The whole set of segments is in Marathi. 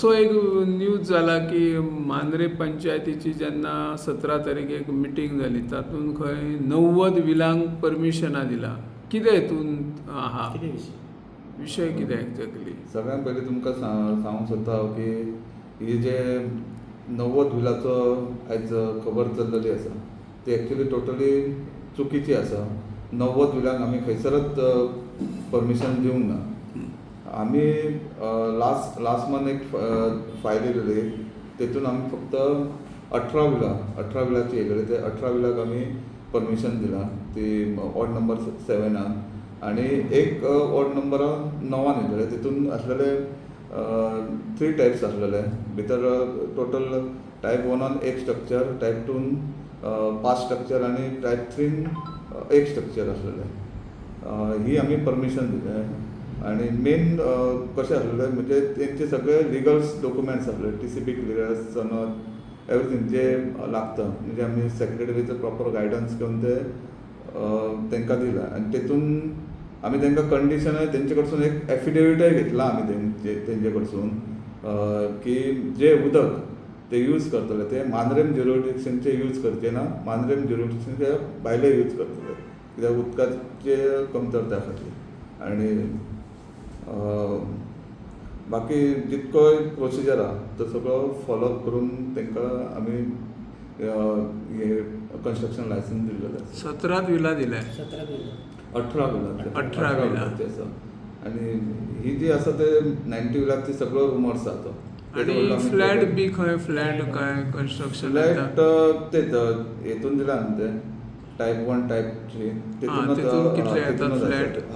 असो एक न्यूज जाला की मांद्रे पंचायतीची जेन्ना सतरा तारीखेक मिटींग जाली तातूंत खंय णव्वद विलांक परमिशनां दिला. कितें हितून आहा विशय कितें एक्झॅक्टली सगळ्यात पयलीं तुमकां सांग सांगूंक सोदता हांव की ही जे णव्वद विलाचो आयज खबर चल्लेली आसा ती एक्चुली टोटली चुकीची आसा. णव्वद विलांक आमी खंयसरच परमिशन दिवंक ना. आमी लास्ट लास्ट मंथ एक फायल येयलेली तेतून आमी फक्त अठरा विला अठरा विलाची येयलेली ते अठरा विलाक आमी परमिशन दिला. ती वॉर्ड नंबर सेवेनान आनी एक वॉर्ड नंबर णवान येयलेले तितून आसलेले थ्री टायप्स आसलेले भितर टोटल टायप वनान एक स्ट्रक्चर टायप टून पांच स्ट्रक्चर आनी टायप थ्रीन एक स्ट्रक्चर आसलेले ही आमी परमिशन दिले. आनी मेन कशें आसलेलें म्हणजे तेंचे सगळे लिगल्स डॉक्युमेंट्स आसले टी सी पी क्लियरन्स सनद एवरीथींग जे लागता म्हणजे आमी सेक्रेटरीचो प्रॉपर गायडन्स घेवन ते अ, तेंकां दिला. आनी तेतून आमी तेंकां कंडिशनय तेंचे कडसून एक एफिडेविटय घेतला आमी तेंचे तेंचे कडसून की जे उदक ते यूज करतले ते मांद्रेम ज्युरिडिक्शनचे यूज करचे ना मांद्रेम ज्युरिडिक्शनचे भायले यूज करतले कित्याक उदकाचे कमतरता खातीर आनी बाकी जितकोय प्रोसिजर आहा तो सगळो फॉलोअप करून तेंकां आमी हे कन्स्ट्रक्शन लायसन्स दिल्लेले आसा सतरात विला दिल्या. अठरा विलाचे अठरा विला. आसा आनी ही जी आसा ते नायन्टी विलाची सगळो रुमर्स आहा तो आणि फ्लॅट बी खंय फ्लॅट काय कन्स्ट्रक्शन फ्लॅट तेच हेतून दिला न्ही ते टायप वन टायप थ्री तितून?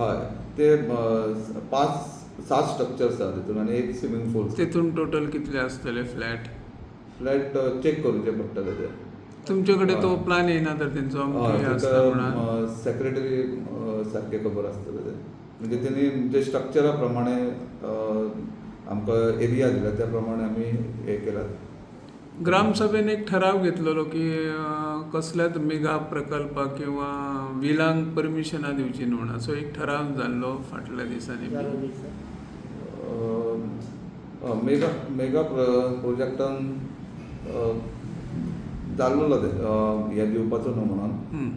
हय ते पांच सात स्ट्रक्चर्स आहा तितून आनी एक स्विमींग पूल तितून टोटल कितले आसतले फ्लॅट फ्लॅट चेक करूचे पडटले ते. तुमचे कडेन तो प्लान येयना तर तेंचो सेक्रेटरी सारखे खबर आसतले ते म्हणजे त्यांनी जे स्ट्रक्चरा प्रमाणे आमकां एरिया दिला त्या प्रमाणे आमी हे केलात ग्रामसभेन एक ठराव घेतलेलो की कसल्याच मेगा प्रकल्पाक किंवा विलांक परमिशनां दिवची न्हू म्हणून असो एक ठराव जाल्लो फाटल्या दिसांनी मेगा मेगा प्र- प्रोजेक्टान जाल्लो ते हे दिवपाचो न्हू म्हणून.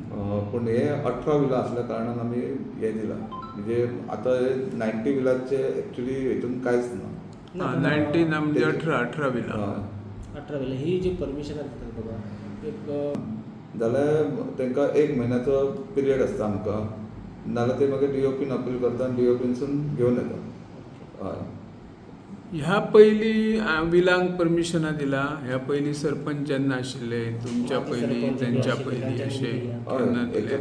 पूण हे अठरा विला असल्या कारणान आमी हे दिला. म्हणजे आतां हे नायन्टी विलाचे एक्चुली हेतून कांयच ना 19 ना म्हणजे अठरा अठरा विला. अठरा ही जी परमिशन दितात बघा. एक जाल्यार तांकां एक म्हयन्याचो पिरियड आसता आमकां. नाल्यार ते मागीर डीओपीन अपील करता आनी डीओपीनसून घेवन येता. हय. ह्या पयलीं विलांक परमिशनां दिला. ह्या पयलीं सरपंच जेन्ना आशिल्ले तुमच्या पयलीं तेंच्या पयलीं अशे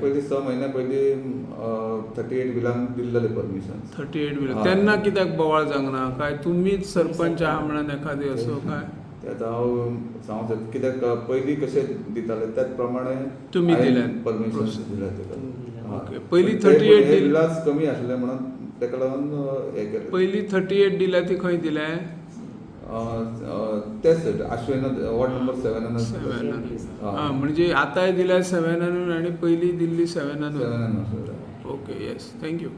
पयलीं. स म्हयन्या पयलीं थर्टी एट विलांक दिल्लेले परमिशन थर्टी एट विला. तेन्ना कित्याक बोवाळ जावंक ना काय तुमीच सरपंच आहा म्हणून एखादी असो काय? ते आतां हांव सांगूंक सोदता कित्याक पयलीं कशें दिताले त्याच प्रमाणे तुमी दिल्यात. परमिशन. दिलें ताका. पयलीं पण ते 38 हे दिल- विलास कमी आसले म्हणून ताका लागून हे केलें. पयलीं थर्टी एट दिल्या ती खंय दिल्या? तेच आश्वेन वॉर्ड नंबर सेवेनान सेव्हनान हा. हा म्हणजे आतांय दिल्या सेव्हनानून आनी पयलीं दिल्ली सेव्हनानून सेवेनान आसलेले ओके येस थँक्यू.